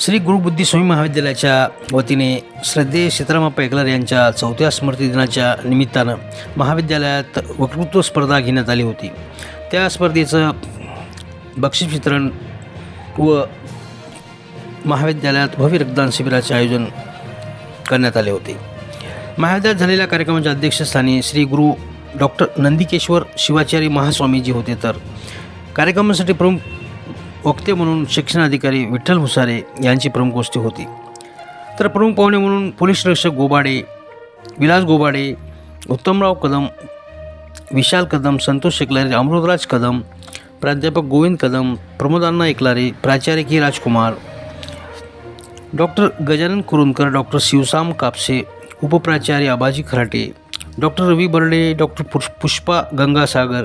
श्री गुरुबुद्धी स्वामी महाविद्यालयाच्या वतीने श्रद्धे सीतारामप्पा एकलार यांच्या चौथ्या स्मृती दिनाच्या निमित्तानं महाविद्यालयात वक्तृत्व स्पर्धा घेण्यात आली होती. त्या स्पर्धेचं बक्षीस वितरण व महाविद्यालयात भव्य रक्तदान शिबिराचे आयोजन करण्यात आले होते. महाविद्यालयात झालेल्या कार्यक्रमाच्या अध्यक्षस्थानी श्री गुरु डॉक्टर नंदिकेश्वर शिवाचार्य महास्वामीजी होते तर कार्यक्रमासाठी प्रमुख वक्ते म्हणून शिक्षणाधिकारी विठ्ठल हुसारे यांची प्रमुख गोष्टी होती. तर प्रमुख पाहुणे म्हणून पोलीस निरीक्षक गोबाडे विलास गोबाडे उत्तमराव कदम विशाल कदम संतोष एकलारे अमृतराज कदम प्राध्यापक गोविंद कदम प्रमोदांना एकलारे प्राचार्य K Rajkumar doctor Gajanan Kurundkar doctor Shivsam Kapse उपप्राचार्य Abaji Kharate doctor Ravi Barde doctor Pushpa Gangasagar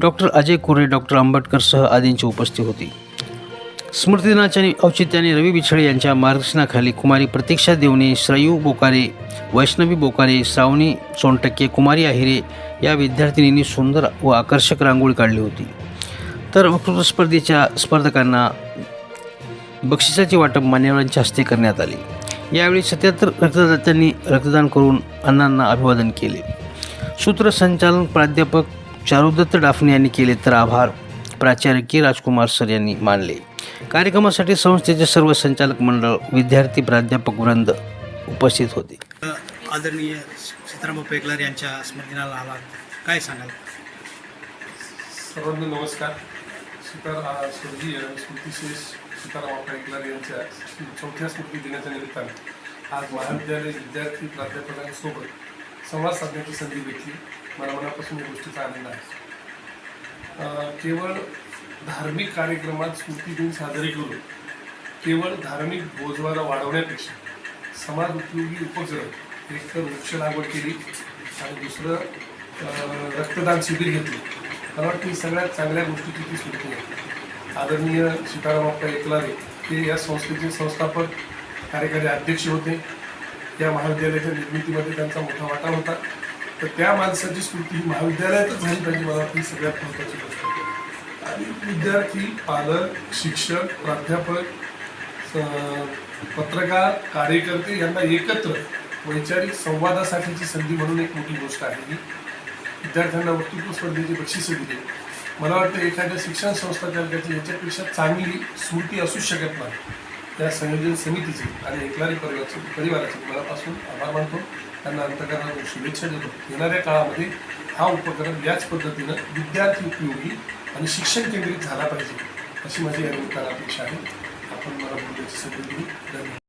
doctor Ajay Kure doctor आंबेडकरसह आदींची उपस्थिती होती. स्मृतिदिनाच्या औचित्याने रवी बिछळे यांच्या मार्गदर्शनाखाली कुमारी प्रतीक्षा देवणे श्रयू बोकारे वैष्णवी बोकारे श्रावणी सोनटक्के कुमारी आहिरे या विद्यार्थिनींनी सुंदर व आकर्षक रांगोळी काढली होती. तर वक्तृत्व स्पर्धेच्या स्पर्धकांना बक्षिसाचे वाटप मान्यवरांच्या हस्ते करण्यात आले. यावेळी सत्याहत्तर रक्तदात्यांनी रक्तदान करून अण्णांना अभिवादन केले. सूत्रसंचालन प्राध्यापक चारुदत्त डाफणे यांनी केले तर आभार. प्राचार्य के राजकुमार सर यांनी मानले. कार्यक्रमासाठी संस्थेचे सर्व संचालक मंडळ विद्यार्थी प्राध्यापक वृंद उपस्थित होते. आदरणीय सीताराम पेकलर यांच्या स्मृतीनाला आलात काय सांगाल? सर्वांना नमस्कार. सीतार स्वर्गीय स्मृतिशेष सीताराम पाईकलार यांच्या चौथ्या स्मृती दिनाच्या निमित्ताने आज महाविद्यालय विद्यार्थी प्राध्यापकांसोबत संवाद साधण्याची संधी भेटली. मला मनापासून या गोष्टीचा आनंद आहे. केवळ धार्मिक कार्यक्रमात स्मृती दिन साजरे करून केवळ धार्मिक बोजवारा वाढवण्यापेक्षा समाज उपयोगी उपक्रम एक तर वृक्ष लागवड केली आणि दुसरं रक्तदान शिबिर घेतलं. मला वाटतं ही सगळ्यात चांगल्या गोष्टीची ती स्मृती आहे आदरणीय सीतारामप्पा एकलारे ते या संस्थेचे संस्थापक कार्यकारी अध्यक्ष होते. या महाविद्यालयाच्या निर्मितीमध्ये त्यांचा मोठा वाटा होता. तर त्या माणसाची स्मृती ही महाविद्यालयातच झाली पाहिजे मला वाटतं ही सगळ्यात महत्त्वाची गोष्ट. आणि विद्यार्थी पालक शिक्षक प्राध्यापक पत्रकार कार्यकर्ते यांना एकत्र वैचारिक संवादासाठीची संधी म्हणून एक मोठी गोष्ट आहे ही. विद्यार्थ्यांना वक्तृत्व स्पर्धेची बक्षिसं दिली. मला वाटतं एखाद्या शिक्षण संस्था याच्यापेक्षा चांगली स्मृती असूच शकत नाही. त्या संयोजन समितीचे आणि एकलारी परिवाराचे परिवाराचे मनापासून आभार मानतो. त्यांना अंतकरणातून शुभेच्छा देतो. येणाऱ्या काळामध्ये हा उपक्रम याच पद्धतीनं विद्यार्थी उपयोगी आणि शिक्षण केंद्रित झाला पाहिजे अशी माझी या निमित्ताला अपेक्षा आहे. आपण मला बोलण्याची संधी दिली. धन्यवाद.